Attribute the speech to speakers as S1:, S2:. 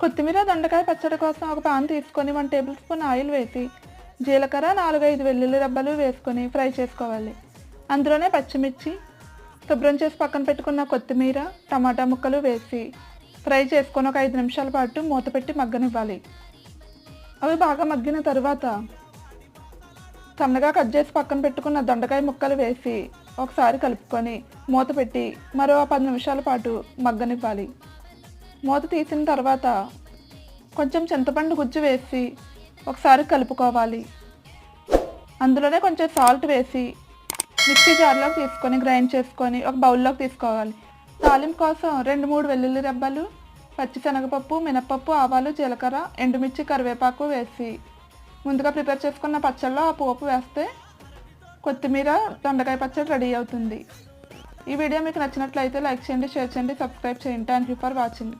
S1: కొత్తిమీర దొండకాయ పచ్చడి కోసం ఒక పాన్ తీసుకొని వన్ టేబుల్ స్పూన్ ఆయిల్ వేసి జీలకర్ర నాలుగైదు వెల్లుల్లి రబ్బలు వేసుకొని ఫ్రై చేసుకోవాలి. అందులోనే పచ్చిమిర్చి శుభ్రం చేసి పక్కన పెట్టుకున్న కొత్తిమీర టమాటా ముక్కలు వేసి ఫ్రై చేసుకొని ఒక ఐదు నిమిషాల పాటు మూత పెట్టి మగ్గనివ్వాలి. అవి బాగా మగ్గిన తర్వాత సన్నగా కట్ చేసి పక్కన పెట్టుకున్న దొండకాయ ముక్కలు వేసి ఒకసారి కలుపుకొని మూత పెట్టి మరో పది నిమిషాల పాటు మగ్గనివ్వాలి. మూత తీసిన తర్వాత కొంచెం చింతపండు గుజ్జు వేసి ఒకసారి కలుపుకోవాలి. అందులోనే కొంచెం సాల్ట్ వేసి మిక్సీ జార్లోకి తీసుకొని గ్రైండ్ చేసుకొని ఒక బౌల్లోకి తీసుకోవాలి. తాలింపు కోసం రెండు మూడు వెల్లుల్లి రెబ్బలు పచ్చిశనగపప్పు మినపప్పు ఆవాలు జీలకర్ర ఎండుమిర్చి కరివేపాకు వేసి ముందుగా ప్రిపేర్ చేసుకున్న పచ్చళ్ళలో ఆ పోపు వేస్తే కొత్తిమీర దొండకాయ పచ్చడి రెడీ అవుతుంది. ఈ వీడియో మీకు నచ్చినట్లయితే లైక్ చేయండి షేర్ చేయండి సబ్స్క్రైబ్ చేయండి. Thank you for watching.